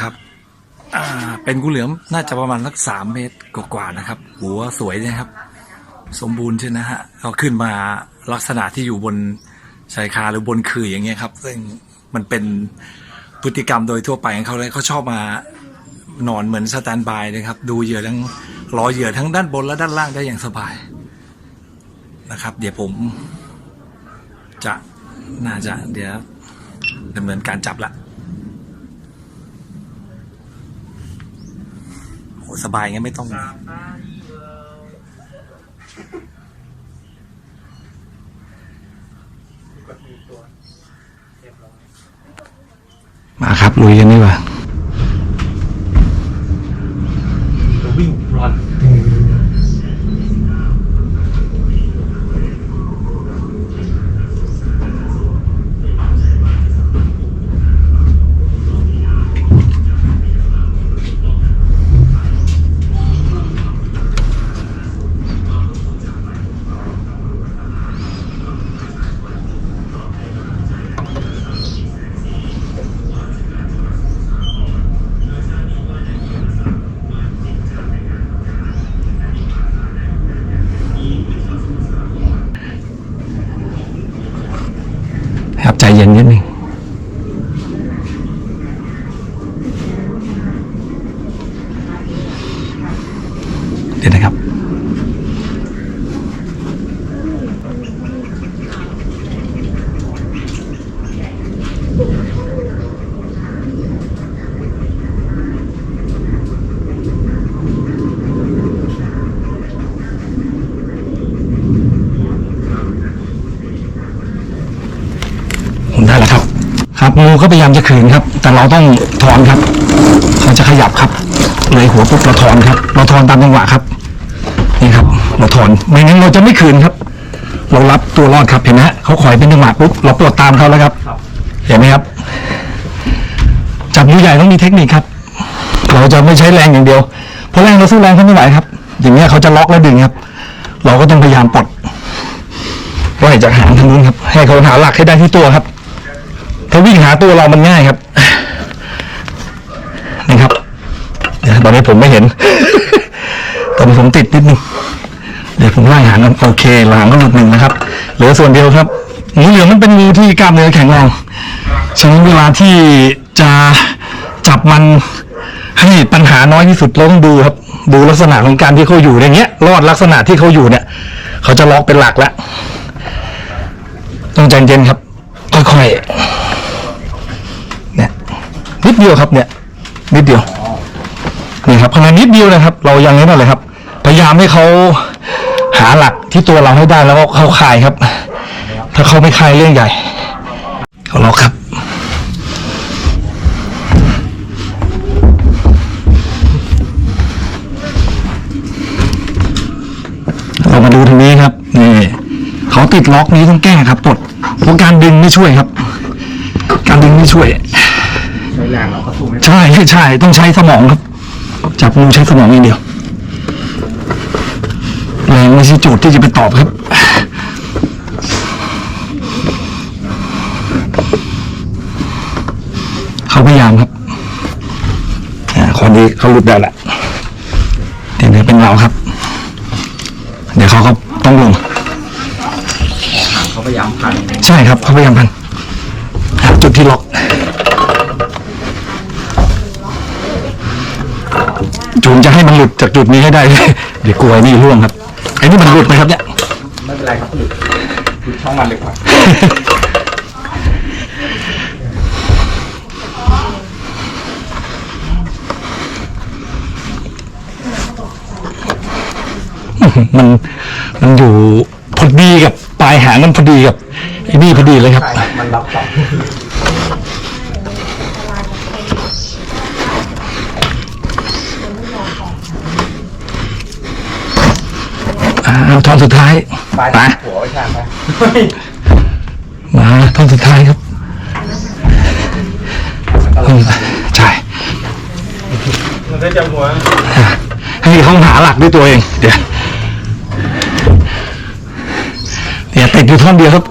ครับอ่าเป็นงูเหลือมน่าจะประมาณสักสามเมตรกว่าๆนะครับ หัวสวยนะครับ สมบูรณ์ใช่นะฮะเขาขึ้นมาลักษณะที่อยู่บนชายคาหรือบนขื่ออย่างเงี้ยครับ ซึ่งมันเป็นพฤติกรรมโดยทั่วไปของเขาเลยเขาชอบมานอนเหมือนสแตนบายนะครับ ดูเหยื่อทั้งรอเหยื่อทั้งด้านบนและด้านล่างได้อย่างสบายนะครับ เดี๋ยวผมจะน่าจะเดี๋ยวดำเนินการจับละโห สบายงั้นไม่ต้อง มาครับลุยกันดีกว่า วิ่งรอน ครับใจเย็นนิดนึงเดี๋ยวนะครับ ผมได้แล้วครับ ครับ งูก็พยายามจะขืนครับ แต่เราต้องถอนครับเขาจะขยับครับเลยหัวปุ๊บเราถอนครับ เราถอนตามจังหวะครับนี่ครับ เราถอนไม่งั้นเราจะไม่ขืนครับ เรารับตัวรอดครับเห็นไหมฮะเขาคอยเป็นจังหวะปุ๊บเราปลดตามเขาแล้วครับ เห็นไหมครับ จับงูใหญ่ต้องมีเทคนิคครับ เราจะไม่ใช้แรงอย่างเดียวเพราะแรงเราสู้แรงเขาไม่ไหวครับ อย่างเงี้ยเขาจะล็อกแล้วดึงครับ เราก็ต้องพยายามปลดปล่อยจากหางทางนู้นครับ ให้เขาหาหลักให้ได้ที่ตัวครับ ถ้าวิ่งหาตัวเรามันง่ายครับนี่ครับตอนนี้ผมไม่เห็น ตอนนี้ผมติดนิดนึงเดี๋ยวผมไล่หางกันโอเคหางก็หลุดหนึ่งนะครับ เหลือส่วนเดียวครับงูเหลือมมันเป็นงูที่กล้ามเนื้อแข็งแรงฉะนั้นเวลาที่จะจับมันให้ปัญหาน้อยที่สุดเราต้องดูครับ ดูลักษณะของการที่เขาอยู่อย่างเงี้ย รอดลักษณะที่เขาอยู่เนี่ย เขาจะล็อกเป็นหลักแล้วต้องใจเย็นครับค่อยๆ นิดเดียวครับเนี่ย นิดเดียวนี่ครับขนาดนิดเดียวนะครับ เรายังนี้นั่นเลยครับ พยายามให้เขาหาหลักที่ตัวเราให้ได้แล้วก็เขาคายครับ ถ้าเขาไม่คายเรื่องใหญ่เขาล็อกครับเรามาดูทางนี้ครับนี่เขาติดล็อกนี้ต้องแก้ครับปลดเพราะการดึงไม่ช่วยครับ การดึงไม่ช่วย แรงเราก็สู้ไม่ได้ใช่ใช่ใช่ต้องใช้สมองครับ จับงูใช้สมองอย่างเดียวแรงไม่ใช่โจทย์ที่จะไปตอบครับเขาพยายามครับอ่าคนนี้เขาหลุดได้แหละเดี๋ยวเดี๋ยวเป็นเราครับ เดี๋ยวเขาก็ต้องลงเขาพยายามพันใช่ครับเขาพยายามพัน จากจุดนี้ให้ได้ เดี๋ยวกลัวไอ้นี่ร่วงครับไอ้นี่มันหลุดไหมครับเนี่ย ไม่เป็นไรครับหลุดหลุดช่องมันเลยกว่ามันมันอยู่พอดีกับปลายหางมันพอดีกับไอ้นี่พอดีเลยครับใช่ครับมันรับสอง เอาท่อนสุดท้ายปลายมาหัวไว้ใช่ไหมมาท่อนสุดท้ายครับท่อนสุดท้ายใช่มันได้จับหัวให้เขาหาหลักด้วยตัวเอง เดี๋ยวเดี๋ยวติดอยู่ท่อนเดียวครับ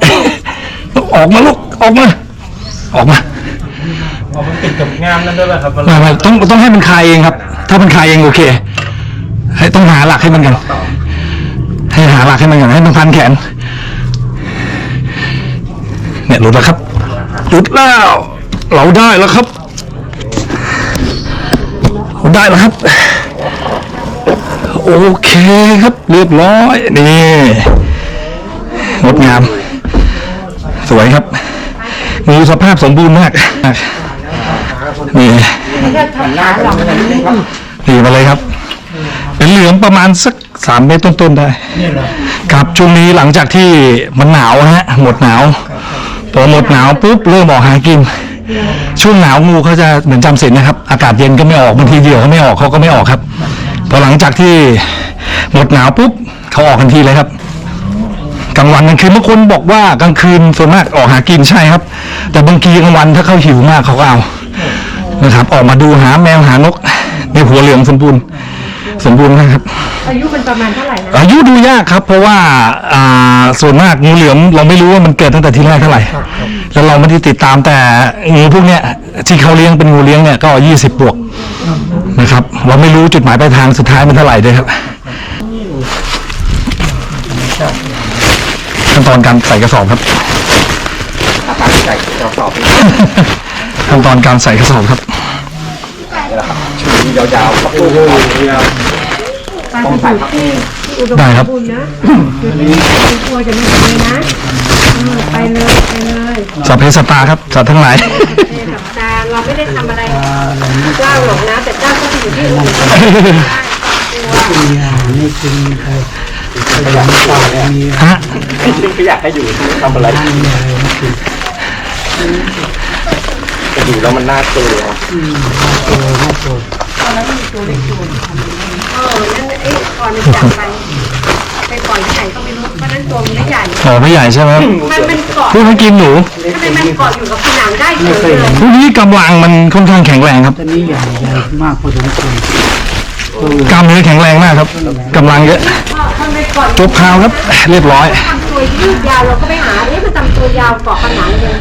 ออกมาลูก ออกมา ออกมา เอามันติดกับงามนั่นด้วยป่ะครับมันไม่ไม่ต้องต้องให้มันคลายเองครับ ถ้ามันคลายเองโอเค ให้ต้องหาหลักให้มันกัน ให้หาหลักให้มันก่อนให้มันพันแขน เนี่ยหลุดแล้วครับหลุดแล้ว เราได้แล้วครับเราได้แล้วครับ โอเคครับ เรียบร้อยนี่งดงาม สวยครับงูสภาพสมบูรณ์มากนี่ดีมาเลยครับเป็นเหลือมประมาณสัก สามเมตรต้นๆได้ครับช่วงนี้หลังจากที่มันหนาวฮะหมดหนาวพอหมดหนาวปุ๊บเริ่มออกหากิน ช่วงหนาวงูเขาจะเหมือนจำศีลนะครับ อากาศเย็นก็ไม่ออกบางทีเหยื่อเขาไม่ออกเขาก็ไม่ออกครับ พอหลังจากที่หมดหนาวปุ๊บเขาออกทันทีเลยครับกลางวันกลางคืนบางคนบอกว่ากลางคืนส่วนมากออกหากินใช่ครับ แต่บางทีกลางวันถ้าเขาหิวมากเขาก็เอานะครับ ออกมาดูหาแมวหานกในหัวเหลืองสมบูรณ์ สมบูรณ์นะครับ อายุมันประมาณเท่าไหร่นะอายุดูยากครับ เพราะว่าอ่าส่วนมากงูเหลือมเราไม่รู้ว่ามันเกิดตั้งแต่ที่แรกเท่าไหร่ แล้วเราไม่ได้ติดตามแต่งูพวกเนี้ยที่เขาเลี้ยงเป็นงูเลี้ยงเนี่ยก็ยี่สิบบวกนะครับ เราไม่รู้จุดหมายปลายทางสุดท้ายมันเท่าไหร่ด้วยครับขั้นตอนการใส่กระสอบครับอาปากใส่กระสอบนี่ขั้นตอนการใส่กระสอบครับแหละครับชูยาวๆปักลูกยาว ต้องใส่ครับที่อุดมได้ครับสมบูรณ์นะเดี๋ยวนี้ไม่กลัวจะไม่ทำเลยนะเออไปเลยไปเลยสัพเพสตตาครับสัตว์ทั้งหลายเอกับตาเราไม่ได้ทำอะไรเจ้าหรอกนะ แต่เจ้าก็ไปอยู่ที่อื่นได้กลัวฮะๆจริงๆก็อยากให้อยู่ที่ทำอะไรจะอยู่แล้วมันน่ากลัวเออนั่นไอ้ ก่อนมันจับไปไปปล่อยที่ไหนก็ไม่รู้เพราะนั้นตัวมันไม่ใหญ่อ๋อไม่ใหญ่ใช่ไหมครับมันเป็นเกาะพวกมันกินหนูทำไมมันเกาะอยู่กับผนังได้เฉยเลยพวกนี้กำลังมันค่อนข้างแข็งแรงครับตัวนี้ใหญ่ใหญ่มากพอสมควรกล้ามเนื้อแข็งแรงมากครับกำลังเยอะทำไมเกาะจบข่าวครับเรียบร้อยทำตัวยืดยาวเราก็ไปหาเอ๊ะมันทำตัวยาวเกาะผนังเลย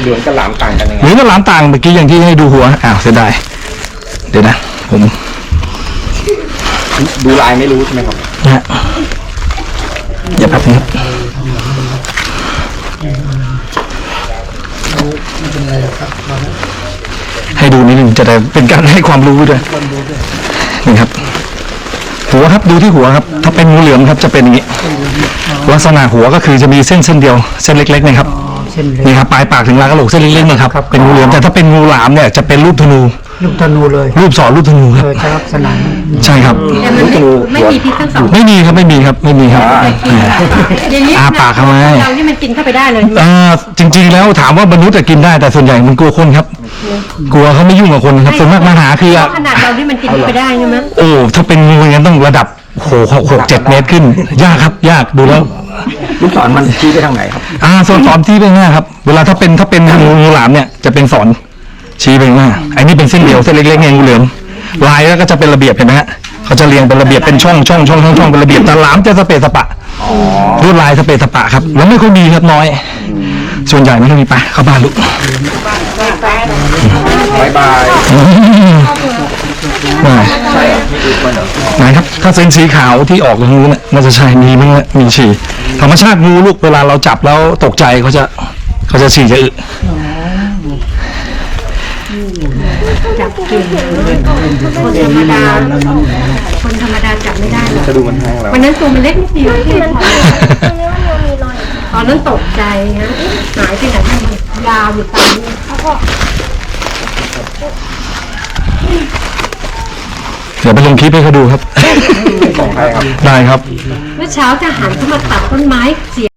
เหลืองกับหลามต่างกันยังไงหรือว่าหลามต่างเมื่อกี้อย่างที่ให้ดูหัวอ้าวเสียดายเดี๋ยวนะผม ดูลายไม่รู้ใช่ไหมครับนะฮะอย่าแป๊บนึงครับให้ดูนิดหนึ่งจะได้เป็นการให้ความรู้ด้วยนี่ครับ หัวครับดูที่หัวครับ ถ้าเป็นงูเหลือมครับจะเป็นอย่างนี้ ลักษณะหัวก็คือจะมีเส้นเส้นเดียวเส้นเล็กๆนะครับนี่ครับปลายปากถึงรากกระโหลกเส้นเล็กๆนะครับ เป็นงูเหลือมแต่ถ้าเป็นงูหลามเนี่ยจะเป็นรูปธนู ลูกธนูเลยรูปสอนรูปธนูคเอรับอจะลักษณะนี้ใช่ครับ แต่มันไม่ไม่มีพิษทั้งสองไม่มีครับไม่มีครับไม่มีครับอย่างนี้อาปากเข้าไว้เรานี่มันกินเข้าไปได้เลยเอ่อจริง ๆ แล้วถามว่ามนุษย์จะกินได้แต่ส่วนใหญ่มันกลัวคนครับ กลัวเขาไม่ยุ่งกับคนครับส่วนมากมาหาคือเพราะขนาดเรานี่มันกินเข้าไปได้ใช่ไหมโอ้ถ้าเป็นงูอย่างนั้นต้องระดับโหหกหกเจ็ดเมตรขึ้น ยากครับ ยากดูแล้วลูกศรมันชี้ไปทางไหนครับ อ่าสอนสอนที่ไปหน้าครับ เวลาถ้าเป็นถ้าเป็นงูงูหลามเนี่ยจะเป็นสอน ชี้ไปหน้าอันนี้เป็นเส้นเดียวเส้นเล็กๆเนี่ยงูเหลือมลายแล้วก็จะเป็นระเบียบเห็นไหมฮะเขาจะเรียงเป็นระเบียบเป็นช่องช่องช่องช่องช่องเป็นระเบียบแต่หลามจะสเปซสปะลวดลายสเปซสปะครับแล้วไม่ค่อยมีครับน้อย ส่วนใหญ่ไม่ค่อยมีไปเข้าบ้านลูกบายบายได้ไหนครับ ถ้าเส้นสีขาวที่ออกตรงนู้นน่ะน่าจะใช่มีมั้งนะมีฉี่ธรรมชาติงูลูกเวลาเราจับแล้วตกใจเขาจะเขาจะฉี่จะอึ จับกินคนธรรมดาคนธรรมดาจับไม่ได้หรอกจะดูมันแห้งแล้ววันนั้นตัวมันเล็กนิดเดียวที่ตอนนั้นตกใจนะหายไปไหนมันยาวอยู่ตามนี้เขาก็เดี๋ยวไปลงคลิปให้เขาดูครับ ได้ครับ เมื่อเช้าทหารเขามาตัดต้นไม้เสีย